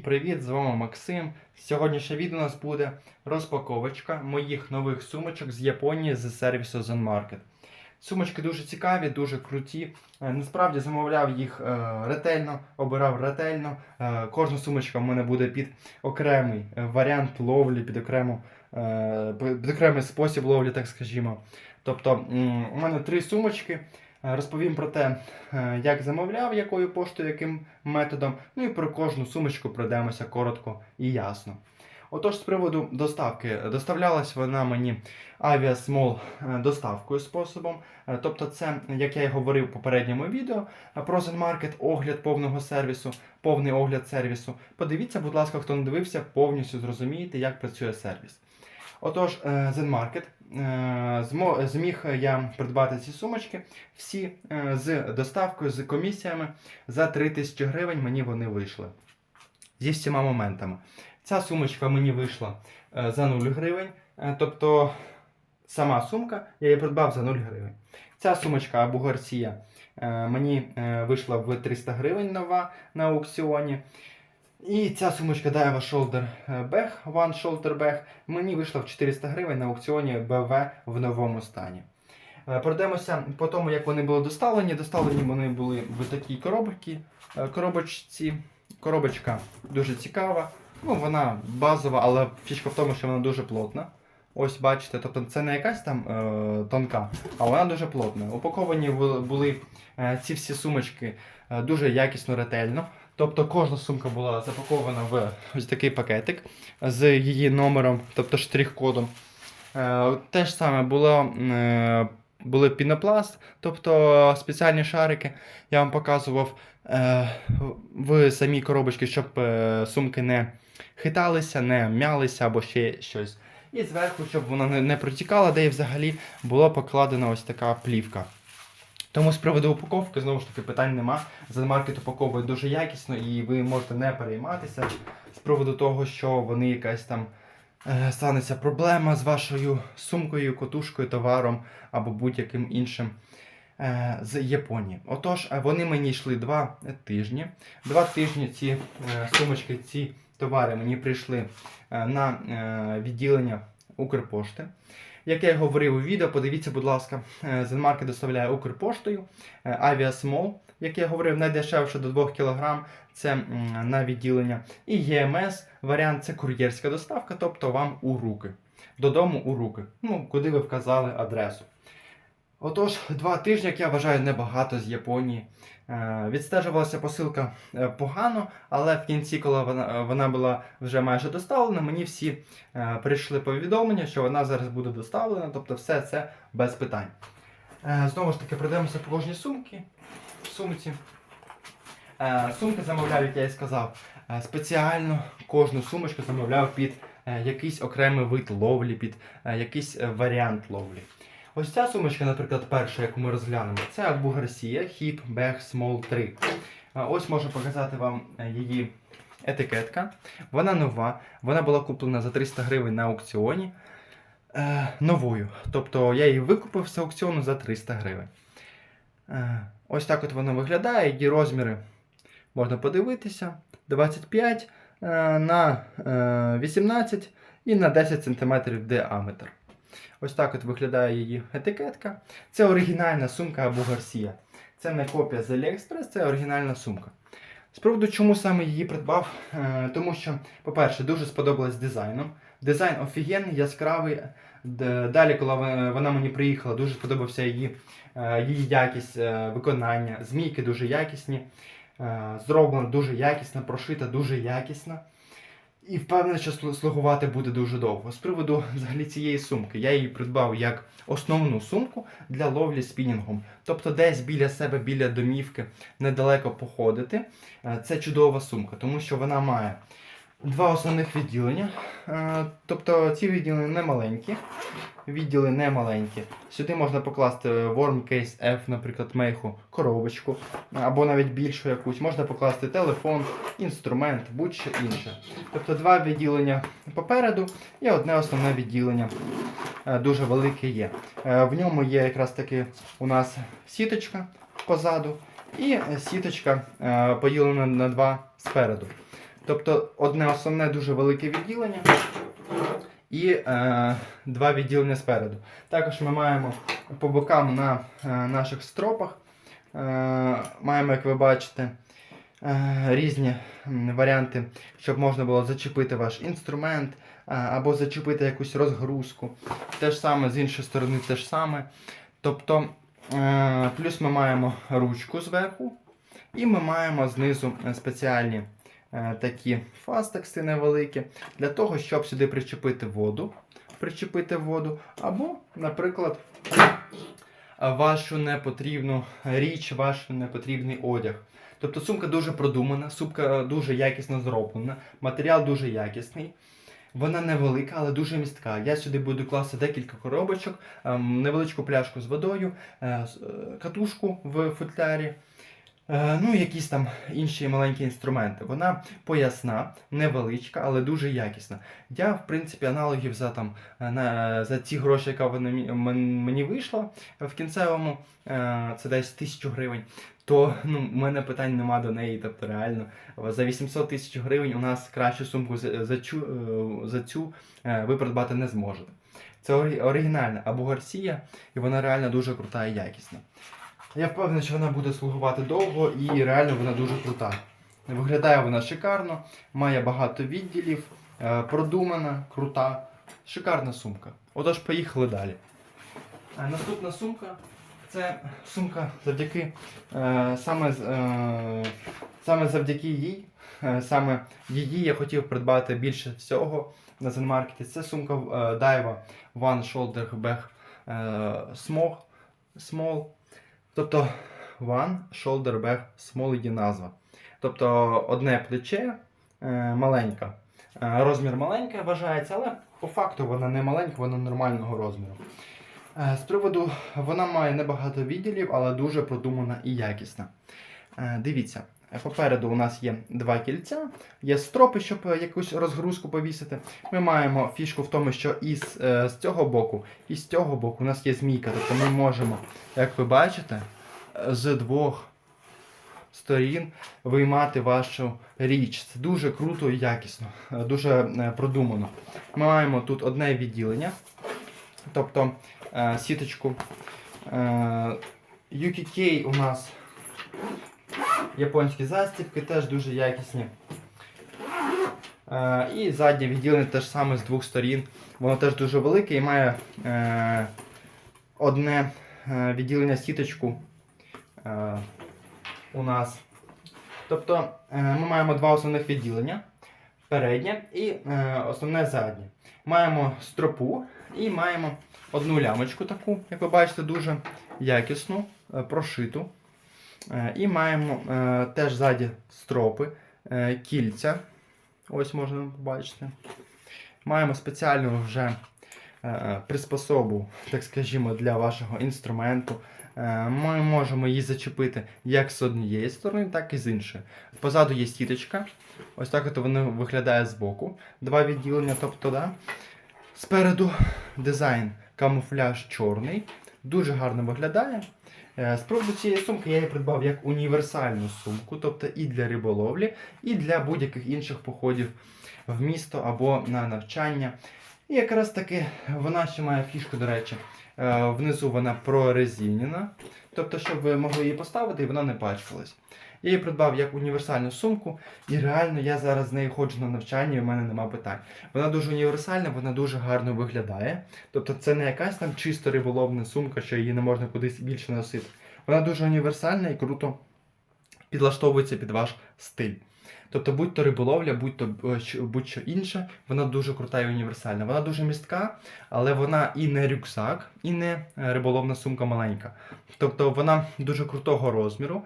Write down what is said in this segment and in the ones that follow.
Привіт, з вами Максим. Сьогоднішнє відео у нас буде розпаковочка моїх нових сумочок з Японії з сервісу Zen Market. Сумочки дуже цікаві, дуже круті. Е, Насправді замовляв їх е, ретельно, обирав ретельно. Е, Кожна сумочка в мене буде під окремий варіант ловлі, під, окрему, під окремий спосіб ловлі, так скажімо. Тобто у мене три сумочки. Е, Розповім про те, е, як замовляв, якою поштою, яким методом. Ну і про кожну сумочку пройдемося коротко і ясно. Отож, з приводу доставки, доставлялась вона мені авіасмол доставкою способом. Е, Тобто, це, як я і говорив в попередньому відео, е, про Market, огляд повного сервісу, повний огляд сервісу. Подивіться, будь ласка, хто не дивився, повністю зрозумієте, як працює сервіс. Отож, е, Zen Market. е, Зміг я придбати ці сумочки всі е, з доставкою, з комісіями. За 3000 гривень мені вони вийшли. Зі всіма моментами. Ця сумочка мені вийшла за 0 гривень. Тобто сама сумка я її придбав за 0 гривень. Ця сумочка або Гарсія мені вийшла в 300 гривень нова на аукціоні. І ця сумочка Daiwa Shoulder Bag, One Shoulder Bag, мені вийшла в 400 гривень на аукціоні BV в новому стані. Е, Пройдемося по тому, як вони були доставлені. Доставлені вони були в такій коробці. Е, коробочці. Коробочка дуже цікава. Ну, вона базова, але фішка в тому, що вона дуже плотна. Ось бачите, тобто це не якась там е, тонка, а вона дуже плотна. Упаковані були, е, ці всі сумочки е, дуже якісно, ретельно. Тобто кожна сумка була запакована в ось такий пакетик з її номером, тобто штрих-кодом. Е, те ж саме було, е, були пінопласт, тобто спеціальні шарики. Я вам показував е, в самій коробочці, щоб сумки не хиталися, не м'ялися або ще щось. І зверху, щоб вона не протікала, де і взагалі була покладена ось така плівка. Тому з приводу упаковки, знову ж таки, питань нема. Зенмаркет упаковує дуже якісно, і ви можете не перейматися з приводу того, що вони якась там е, станеться проблема з вашою сумкою, котушкою, товаром або будь-яким іншим е, з Японії. Отож, е, вони мені йшли два тижні. Два тижні ці сумочки, ці товари мені прийшли на відділення Укрпошти. Як я говорив у відео, подивіться, будь ласка, е, Зенмарки доставляє Укрпоштою, е, Авіасмол, як я говорив, найдешевше до 2 кг це на відділення. І ЄМС варіант це кур'єрська доставка, тобто вам у руки. Додому у руки. Ну, куди ви вказали адресу. Отож, два тижні, як я вважаю, небагато з Японії. Е, Відстежувалася посилка е, погано, але в кінці, коли вона, е, вона була вже майже доставлена, мені всі прийшли повідомлення, що вона зараз буде доставлена, тобто все це без питань. Знову ж таки, пройдемося по кожній. Сумці. Е, Сумки замовляв, як я і сказав, спеціально кожну сумочку замовляв під якийсь окремий вид ловлі, під якийсь варіант ловлі. Ось ця сумочка, наприклад, перша, яку ми розглянемо, це Акбу Гарсія Hip Bag Small 3. Е, Ось можу показати вам е, її етикетка. Вона нова, вона була куплена за 300 гривень на аукціоні. Е, новою. Тобто я її викупив з аукціону за 300 гривень. Е, ось так от вона виглядає. Її розміри можна подивитися. 25 е, на е, 18 і на 10 см діаметр. Ось так от виглядає її етикетка. Це оригінальна сумка або Гарсія. Це не копія з AliExpress, це оригінальна сумка. З приводу, чому саме її придбав, Е, тому що, по-перше, дуже сподобалась дизайном. Дизайн офігенний, яскравий. Далі, коли вона- мені приїхала, дуже сподобався її, е, її якість е, виконання. Змійки дуже якісні, зроблена дуже якісно, прошита дуже якісно. І впевнений, що слугувати буде дуже довго. З приводу взагалі цієї сумки, я її придбав як основну сумку для ловлі спінінгом. Тобто десь біля себе, біля домівки, недалеко походити. Е, Це чудова сумка, тому що вона має два основних відділення. Е, Тобто ці відділення не маленькі. Відділи не маленькі. Сюди можна покласти Worm Case F, наприклад, мейху, коробочку, або навіть більшу якусь. Можна покласти телефон, інструмент, будь-що інше. Тобто два відділення попереду і одне основне відділення е, дуже велике є. Е, В ньому є якраз таки у нас сіточка позаду і сіточка поділена на два спереду. Тобто одне основне дуже велике відділення і е, два відділення спереду. Також ми маємо по бокам на е, наших стропах. Е, маємо, як ви бачите, е, різні варіанти, щоб можна було зачепити ваш інструмент е, або зачепити якусь розгрузку. Те ж саме з іншої сторони, те ж саме. Тобто, е, плюс ми маємо ручку зверху, і ми маємо знизу е, спеціальні такі фастекси невеликі, для того, щоб сюди причепити воду, причепити воду, або, наприклад, е, вашу непотрібну річ, ваш непотрібний одяг. Тобто сумка дуже продумана, сумка дуже якісно зроблена, матеріал дуже якісний. Вона невелика, але дуже містка. Я сюди буду класти декілька коробочок, ем, невеличку пляшку з водою, е, е, катушку в футлярі, е, ну якісь там інші маленькі інструменти. Вона поясна, невеличка, але дуже якісна. Я, в принципі, аналогів за, там, е, на, за ці гроші, яка вона мені вийшла в кінцевому, е, це десь тисячу гривень. То ну, в мене питань нема до неї. Тобто реально за 800 тисяч гривень у нас кращу сумку за, за, цю, е, за цю е, ви придбати не зможете. Це оригінальна або Гарсія, і вона реально дуже крута і якісна. Я впевнений, що вона буде слугувати довго і реально вона дуже крута. Виглядає вона шикарно, має багато відділів, е, продумана, крута, шикарна сумка. Отож, поїхали далі. А наступна сумка це сумка завдяки е, саме, е, саме завдяки їй. е, Саме її я хотів придбати більше всього на Zenmarket. Це сумка е, One Shoulder Bag е, Small. Тобто One Shoulder Bag Small є назва. Тобто одне плече е, маленьке. Розмір маленький вважається, але по факту вона не маленька, вона нормального розміру. Е, З приводу вона має небагато відділів, але дуже продумана і якісна. Е, Дивіться, попереду у нас є два кільця, є стропи, щоб е, якусь розгрузку повісити. Ми маємо фішку в тому, що і з, е, з цього боку, і з цього боку у нас є змійка. Тобто ми можемо, як ви бачите, е, з двох сторін виймати вашу річ. Це дуже круто і якісно, е, дуже е, продумано. Ми маємо тут одне відділення, тобто е, сіточку. Е, UKK у нас японські застібки, теж дуже якісні. Е, і заднє відділення теж саме з двох сторін. Воно теж дуже велике і має е, одне е, відділення сіточку е, у нас. Тобто е, ми маємо два основних відділення: переднє і е, основне заднє. Маємо стропу і маємо одну лямочку таку, як ви бачите, дуже якісну, е, прошиту. Е, І маємо е, теж ззаді стропи, е, кільця. Ось можна побачити. Маємо спеціальну вже приспособу, так скажімо, для вашого інструменту. Ми можемо її зачепити як з однієї сторони, так і з іншої. Позаду є сіточка. Ось так от воно виглядає збоку. Два відділення, тобто, да. Спереду дизайн камуфляж чорний. Дуже гарно виглядає. Е, З приводу цієї сумки я її придбав як універсальну сумку, тобто і для риболовлі, і для будь-яких інших походів в місто або на навчання. І якраз таки вона ще має фішку, до речі. Е, Внизу вона прорезинена, тобто, щоб ви могли її поставити і вона не пачкалась. Я її придбав як універсальну сумку, і реально я зараз з нею ходжу на навчання, і в мене нема питань. Вона дуже універсальна, вона дуже гарно виглядає. Тобто це не якась там чисто риболовна сумка, що її не можна кудись більше носити. Вона дуже універсальна і круто підлаштовується під ваш стиль. Тобто, будь-то риболовля, будь-то е, будь-що інше, вона дуже крута і універсальна. Вона дуже містка, але вона і не рюкзак, і не е, риболовна сумка маленька. Тобто вона дуже крутого розміру,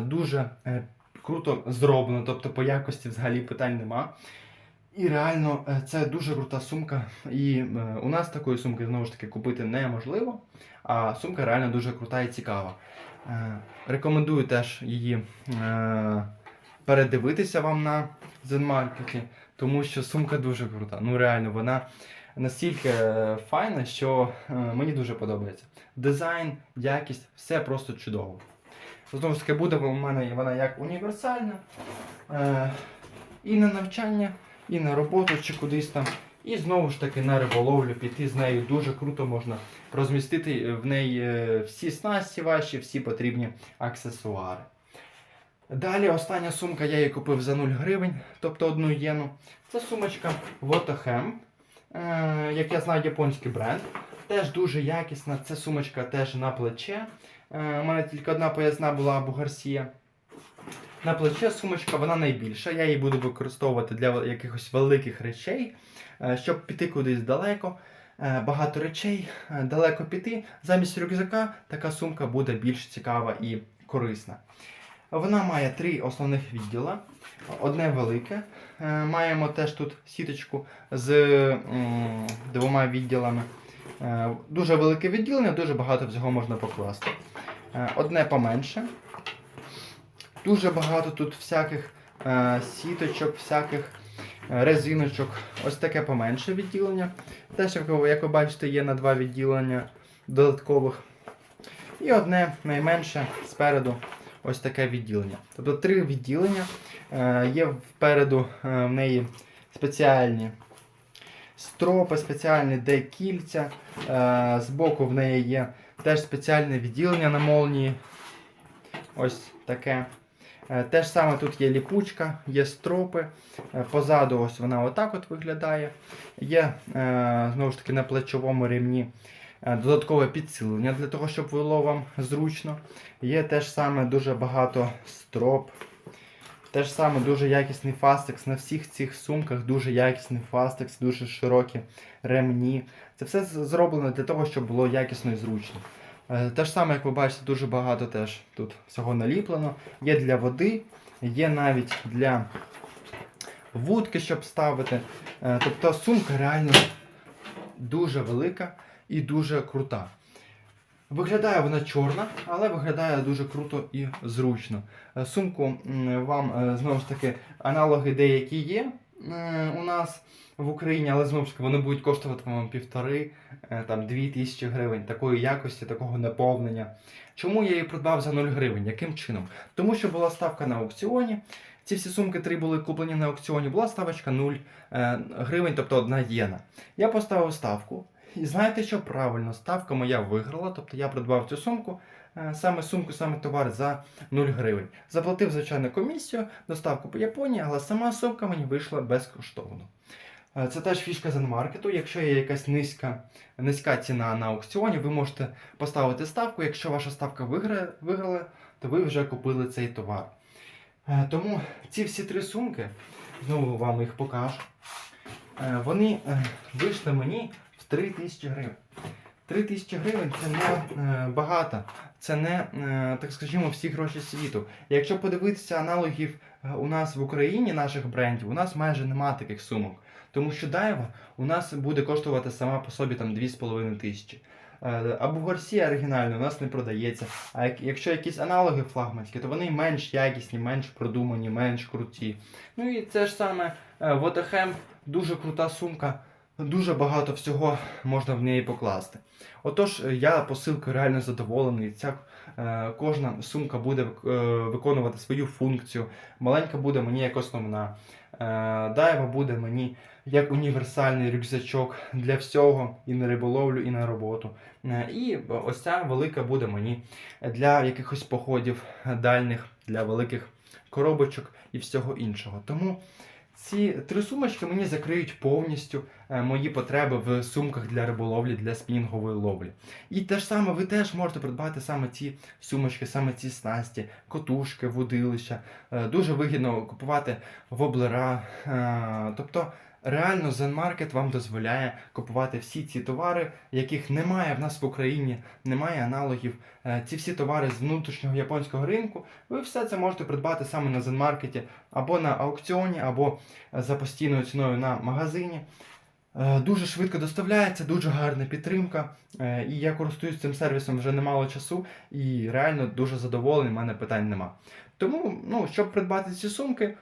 дуже е, круто зроблена, тобто по якості взагалі питань нема. І реально е, це дуже крута сумка. І е, у нас такої сумки знову ж таки купити неможливо. А сумка реально дуже крута і цікава. Е, Рекомендую теж її е, передивитися вам на Zenmarket, тому що сумка дуже крута. Ну реально, вона настільки е, файна, що е, мені дуже подобається. Дизайн, якість, все просто чудово. Знову ж таки, буде у мене вона як універсальна. Е, і на навчання, і на роботу, чи кудись там. І знову ж таки на риболовлю піти з нею дуже круто можна розмістити в неї е, всі снасті ваші, всі потрібні аксесуари. Далі остання сумка, я її купив за 0 гривень, тобто одну єну. Це сумочка Wotochem, е, як я знаю, японський бренд. Теж дуже якісна. Це сумочка теж на плече. Е, у мене тільки одна поясна була або Гарсія. На плече сумочка вона найбільша. Я її буду використовувати для якихось великих речей, е, щоб піти кудись далеко. Е, Багато речей, далеко піти. Замість рюкзака така сумка буде більш цікава і корисна. Вона має три основних відділа. Одне велике. Маємо теж тут сіточку з двома відділами. Дуже велике відділення, дуже багато всього можна покласти. Е, Одне поменше. Дуже багато тут всяких е, сіточок, всяких е, резиночок. Ось таке поменше відділення. Теж, як ви, бачите, є на два відділення додаткових. І одне найменше спереду ось таке відділення. Тобто три відділення. Є впереду в неї спеціальні стропи, спеціальні де кільця. Е, збоку в неї є теж спеціальне відділення на молнії. Ось таке. Е, Те ж саме тут є ліпучка, є стропи. Е, Позаду ось вона отак от виглядає. Є е, знову ж таки на плечовому рівні додаткове підсилення для того, щоб було вам зручно. Є теж саме дуже багато строп. Те ж саме дуже якісний фастекс. На всіх цих сумках дуже якісний фастекс, дуже широкі ремні. Це все зроблено для того, щоб було якісно і зручно. Е, Те ж саме, як ви бачите, дуже багато теж тут всього наліплено. Є для води, є навіть для вудки, щоб ставити. Е, Тобто сумка реально дуже велика і дуже крута. Виглядає вона чорна, але виглядає дуже круто і зручно. Е, Сумку вам знову ж таки аналоги деякі є у нас в Україні, але знову ж таки вони будуть коштувати вам півтори, е, там дві тисячі гривень такої якості, такого наповнення. Чому я її придбав за 0 гривень? Яким чином? Тому що була ставка на аукціоні. Ці всі сумки три були куплені на аукціоні, була ставочка 0 е, гривень, тобто 1 єна. Я поставив ставку. І знаєте що? Правильно, ставка моя виграла, тобто я придбав цю сумку, е, саме сумку, саме товар за 0 гривень. Заплатив, звичайно, комісію, доставку по Японії, але сама сумка мені вийшла безкоштовно. Е, Це теж фішка Zenmarket. Якщо є якась низька, низька ціна на аукціоні, ви можете поставити ставку. Якщо ваша ставка виграє, виграла, то ви вже купили цей товар. Е, Тому ці всі три сумки, знову вам їх покажу. е, Вони е, вийшли мені в 3 тисячі гривень. 3 тисячі гривень це не е, багато, це не, е, так скажімо, всі гроші світу. Якщо подивитися аналогів е, у нас в Україні, наших брендів, у нас майже нема таких сумок. Тому що Дайва у нас буде коштувати сама по собі там 2,5 тисячі. Або Гарсія оригінально у нас не продається. А якщо якісь аналоги флагманські, то вони менш якісні, менш продумані, менш круті. Ну і це ж саме Вотахем, дуже крута сумка. Дуже багато всього можна в неї покласти. Отож, я посилкою реально задоволений. Ця е, кожна сумка буде е, виконувати свою функцію. Маленька буде мені як основна. Е, Дайва буде мені як універсальний рюкзачок для всього, і на риболовлю, і на роботу. Е, І ось ця велика буде мені для якихось походів дальніх, для великих коробочок і всього іншого. Тому ці три сумочки мені закриють повністю е, мої потреби в сумках для риболовлі, для спінінгової ловлі. І те ж саме ви теж можете придбати саме ці сумочки, саме ці снасті, котушки, водилища. Е, Дуже вигідно купувати воблера. е, Тобто реально Zen Market вам дозволяє купувати всі ці товари, яких немає в нас в Україні, немає аналогів. Е, Ці всі товари з внутрішнього японського ринку. Ви все це можете придбати саме на Zen Market або на аукціоні, або е, за постійною ціною на магазині. Е, Дуже швидко доставляється, дуже гарна підтримка. І я користуюсь цим сервісом вже немало часу і реально дуже задоволений, в мене питань нема. Тому, ну, щоб придбати ці сумки, е,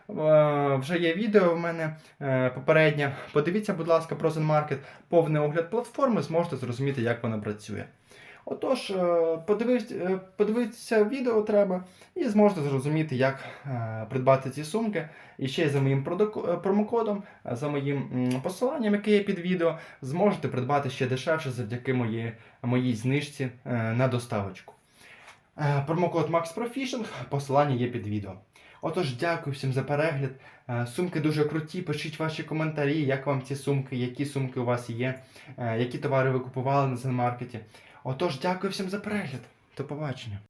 вже є відео в мене е, попереднє. Подивіться, будь ласка, про Market, повний огляд платформи, зможете зрозуміти, як вона працює. Отож, е, подивитися відео треба і зможете зрозуміти, як придбати ці сумки. І ще й за моїм промокодом, за моїм посиланням, яке є під відео, зможете придбати ще дешевше завдяки моїй, моїй знижці на доставочку. Е, Промокод MaxProFishing, посилання є під відео. Отож, дякую всім за перегляд. Е, Сумки дуже круті. Пишіть ваші коментарі, як вам ці сумки, які сумки у вас є, е, які товари ви купували на Зенмаркеті. Отож, дякую всім за перегляд. До побачення.